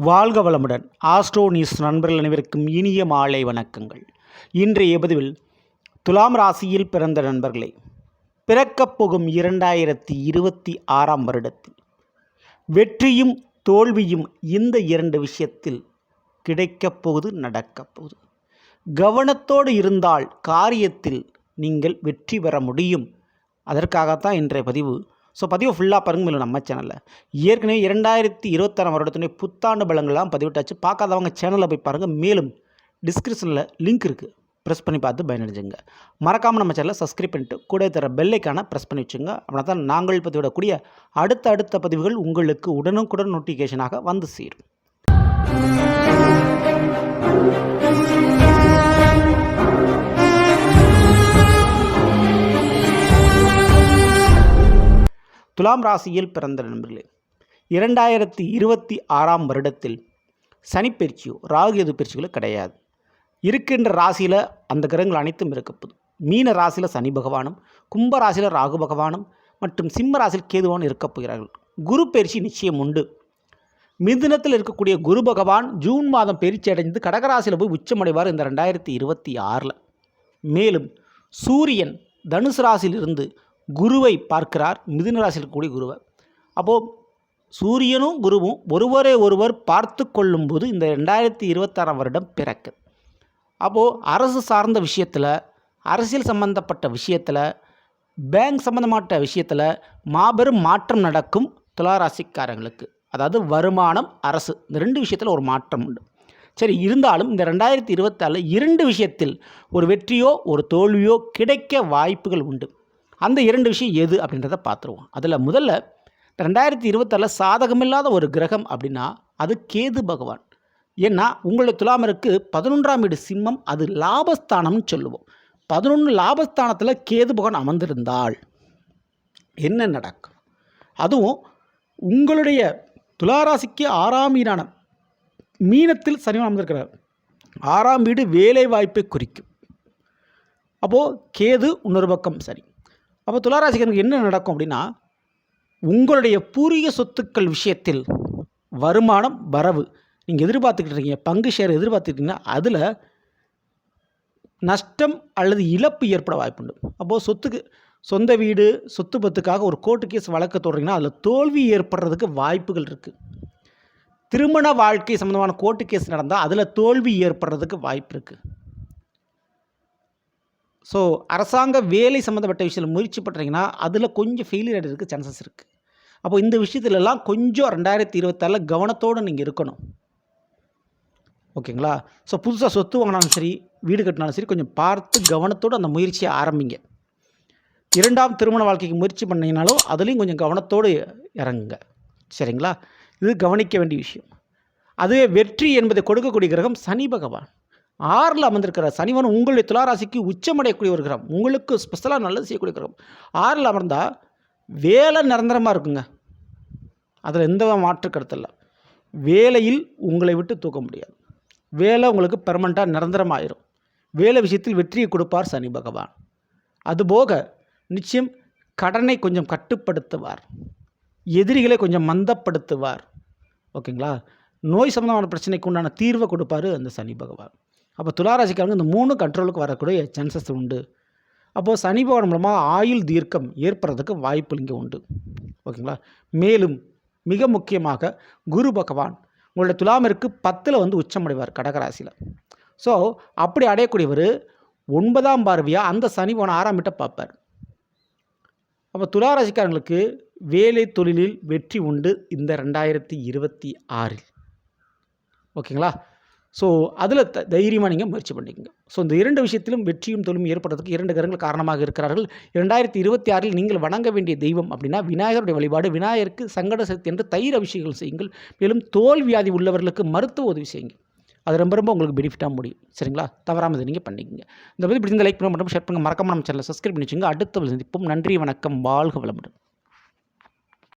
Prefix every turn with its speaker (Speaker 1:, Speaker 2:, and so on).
Speaker 1: வாழ்க வளமுடன். Astro news நண்பர்கள் அனைவருக்கும் இனிய மாலை வணக்கங்கள். இன்றைய பதிவில் துலாம் ராசியில் பிறந்த நண்பர்களே பிறக்கப் போகும் இரண்டாயிரத்தி இருபத்தி ஆறாம் வருடத்தில் வெற்றியும் தோல்வியும் இந்த இரண்டு விஷயத்தில் கிடைக்கப் போகுது நடக்கப் போகுது. கவனத்தோடு இருந்தால் காரியத்தில் நீங்கள் வெற்றி பெற முடியும். அதற்காகத்தான் இன்றைய பதிவு ஸோ பதிவு ஃபுல்லாக பாருங்க மேலும் நம்ம சேனலில் ஏற்கனவே இரண்டாயிரத்தி இருபத்தாறாம் வருடத்துடைய புத்தாண்டு பலங்கள்லாம் பதிவிட்டாச்சு. பார்க்காதவங்க சேனலில் போய் பாருங்கள் மேலும் டிஸ்கிரிப்ஷனில் லிங்க் இருக்குது ப்ரெஸ் பண்ணி பார்த்து பயனடைஞ்சுங்க. மறக்காமல் நம்ம சேனலை சப்ஸ்கிரைப் பண்ணிட்டு கூட தர பெல்லைக்கான ப்ரெஸ் பண்ணி வச்சுங்க. அப்படின்னா தான் நாங்கள் பதிவிடக்கூடிய அடுத்த அடுத்த பதிவுகள் உங்களுக்கு உடனுக்குடன் நோட்டிஃபிகேஷனாக வந்து சேரும். துலாம் ராசியில் பிறந்த நண்பர்களே இரண்டாயிரத்தி இருபத்தி ஆறாம் வருடத்தில் சனிப்பயிற்சியோ ராகு எது பயிற்சிகளோ கிடையாது. இருக்கின்ற ராசியில் அந்த கிரகங்கள் அனைத்தும் இருக்கப்போது மீன ராசியில் சனி பகவானும் கும்ப ராசியில் ராகு பகவானும் மற்றும் சிம்ம ராசியில் கேதுவான் இருக்கப் போகிறார்கள். குரு பயிற்சி நிச்சயம் உண்டு. மிதுனத்தில் இருக்கக்கூடிய குரு பகவான் ஜூன் மாதம் பயிற்சி அடைந்து கடகராசியில் போய் உச்சமடைவார் இந்த ரெண்டாயிரத்தி இருபத்தி ஆறில். மேலும் சூரியன் தனுசு ராசியிலிருந்து குருவை பார்க்கிறார் மிதுனராசியில் கூடிய இருக்கக்கூடிய குருவை. அப்போது சூரியனும் குருவும் ஒருவரை ஒருவர் பார்த்து கொள்ளும்போது இந்த ரெண்டாயிரத்தி இருபத்தாறாம் வருடம் பிறக்கு. அப்போது அரசு சார்ந்த விஷயத்தில் அரசியல் சம்பந்தப்பட்ட விஷயத்தில் பேங்க் சம்மந்தப்பட்ட விஷயத்தில் மாபெரும் மாற்றம் நடக்கும் துளாராசிக்காரங்களுக்கு அதாவது வருமானம் அரசு இந்த ரெண்டு விஷயத்தில் ஒரு மாற்றம் உண்டு. சரி இருந்தாலும் இந்த ரெண்டாயிரத்தி இருபத்தாறில் இரண்டு விஷயத்தில் ஒரு வெற்றியோ ஒரு தோல்வியோ கிடைக்க வாய்ப்புகள் உண்டு. அந்த இரண்டு விஷயம் எது அப்படின்றத பார்த்துருவோம். அதில் முதல்ல ரெண்டாயிரத்தி இருபத்தாறில் சாதகமில்லாத ஒரு கிரகம் அப்படின்னா அது கேது பகவான். ஏன்னா உங்களுடைய துலாமருக்கு பதினொன்றாம் வீடு சிம்மம் அது லாபஸ்தானம்னு சொல்லுவோம். பதினொன்று லாபஸ்தானத்தில் கேது பகவான் அமர்ந்திருந்தால் என்ன நடக்கும்? அதுவும் உங்களுடைய துளாராசிக்கு ஆறாம் வீடான மீனத்தில் சனி அமர்ந்திருக்கிறார். ஆறாம் வீடு வேலை வாய்ப்பை குறிக்கும். அப்போது கேது இன்னொரு பக்கம் சரி. அப்போ துளாராசிக்கனுக்கு என்ன நடக்கும் அப்படின்னா உங்களுடைய பூரிய சொத்துக்கள் விஷயத்தில் வருமானம் வரவு நீங்கள் எதிர்பார்த்துக்கிட்டு இருக்கீங்க பங்கு ஷேர் எதிர்பார்த்துக்கிட்டீங்கன்னா அதில் நஷ்டம் அல்லது இழப்பு ஏற்பட வாய்ப்புண்டு. அப்போது சொத்துக்கு சொந்த வீடு சொத்து பத்துக்காக ஒரு கோர்ட்டு கேஸ் வழக்கு தொடர்றீங்கன்னா அதில் தோல்வி ஏற்படுறதுக்கு வாய்ப்புகள் இருக்குது திருமண வாழ்க்கை சம்மந்தமான கோர்ட்டு கேஸ் நடந்தால் அதில் தோல்வி ஏற்படுறதுக்கு வாய்ப்பு இருக்குது ஸோ அரசாங்க வேலை சம்மந்தப்பட்ட விஷயத்தில் முயற்சி பண்ணுறீங்கன்னா அதில் கொஞ்சம் ஃபெயிலியர் ஆகிறதுக்கு சான்சஸ் இருக்குது அப்போ இந்த விஷயத்துலலாம் கொஞ்சம் ரெண்டாயிரத்தி இருபத்தாறில் கவனத்தோடு நீங்கள் இருக்கணும். ஓகேங்களா? ஸோ புதுசாக சொத்து வாங்கினாலும் சரி வீடு கட்டினாலும் சரி கொஞ்சம் பார்த்து கவனத்தோடு அந்த முயற்சியை ஆரம்பிங்க. இரண்டாம் திருமண வாழ்க்கைக்கு முயற்சி பண்ணிங்கனாலும் அதுலேயும் கொஞ்சம் கவனத்தோடு இறங்குங்க. சரிங்களா? இது கவனிக்க வேண்டிய விஷயம். அதுவே வெற்றி என்பதை கொடுக்கக்கூடிய கிரகம் சனி பகவான். ஆறில் அமர்ந்திருக்கிற சனிவன் உங்களுடைய துளாராசிக்கு உச்சமடையக்கூடிய ஒரு கிரகம். உங்களுக்கு ஸ்பெஷலாக நல்லது செய்யக்கூடிய கிரகம். ஆறில் அமர்ந்தால் வேலை நிரந்தரமாக இருக்குங்க. அதில் எந்த மாற்று கருத்து இல்லை. வேலையில் உங்களை விட்டு தூக்க முடியாது. வேலை உங்களுக்கு பெர்மனண்ட்டாக நிரந்தரமாயிரும். வேலை விஷயத்தில் வெற்றியை கொடுப்பார் சனி பகவான். அதுபோக நிச்சயம் கடனை கொஞ்சம் கட்டுப்படுத்துவார். எதிரிகளை கொஞ்சம் மந்தப்படுத்துவார். ஓகேங்களா? நோய் சம்மந்தமான பிரச்சனைக்கு உண்டான தீர்வை கொடுப்பார் அந்த சனி பகவான். அப்போ துளாராசிக்காரங்க இந்த மூணு கண்ட்ரோலுக்கு வரக்கூடிய சான்சஸ் உண்டு. அப்போது சனி பகவான் மூலமாக ஆயுள் தீர்க்கம் ஏற்படுறதுக்கு வாய்ப்பு இங்கே உண்டு. ஓகேங்களா மேலும் மிக முக்கியமாக குரு பகவான் உங்களோட துலாமிற்கு பத்தில் வந்து உச்சமடைவார் கடகராசியில். ஸோ அப்படி அடையக்கூடியவர் ஒன்பதாம் பார்வையாக அந்த சனி போன ஆறாம் வீட்டை பார்ப்பார். அப்போ துளாராசிக்காரங்களுக்கு வேலை தொழிலில் வெற்றி உண்டு இந்த ரெண்டாயிரத்தி இருபத்தி ஆறில். ஓகேங்களா ஸோ அதில் த தைரியமாக நீங்கள் முயற்சி பண்ணிக்கங்க. ஸோ இந்த இரண்டு விஷயத்திலும் வெற்றியும் தொழிலும் ஏற்படுறதுக்கு இரண்டு கரங்கள் காரணமாக இருக்கிறார்கள். இரண்டாயிரத்தி இருபத்தி ஆறில் நீங்கள் வணங்க வேண்டிய தெய்வம் அப்படின்னா விநாயகருடைய வழிபாடு விநாயகருக்கு சங்கட சக்தி என்று தயிர் அபிஷேகங்கள் செய்யுங்கள். மேலும் தோல் வியாதி உள்ளவர்களுக்கு மருத்துவ உதவி செய்யுங்க அது ரொம்ப ரொம்ப உங்களுக்கு பெனிஃபிட்டாக முடியும். சரிங்களா? தவறாமல் இதை நீங்கள் பண்ணிக்கங்க. இந்த பற்றி பிடிந்த லைக் பண்ண மட்டும் ஷேர் பண்ணுங்கள் மறக்காமல் நம்ம சேனலை சப்ஸ்கிரைப் பண்ணி வச்சுங்க அடுத்த சந்திப்போம். நன்றி வணக்கம் வாழ்க வளமுடன்.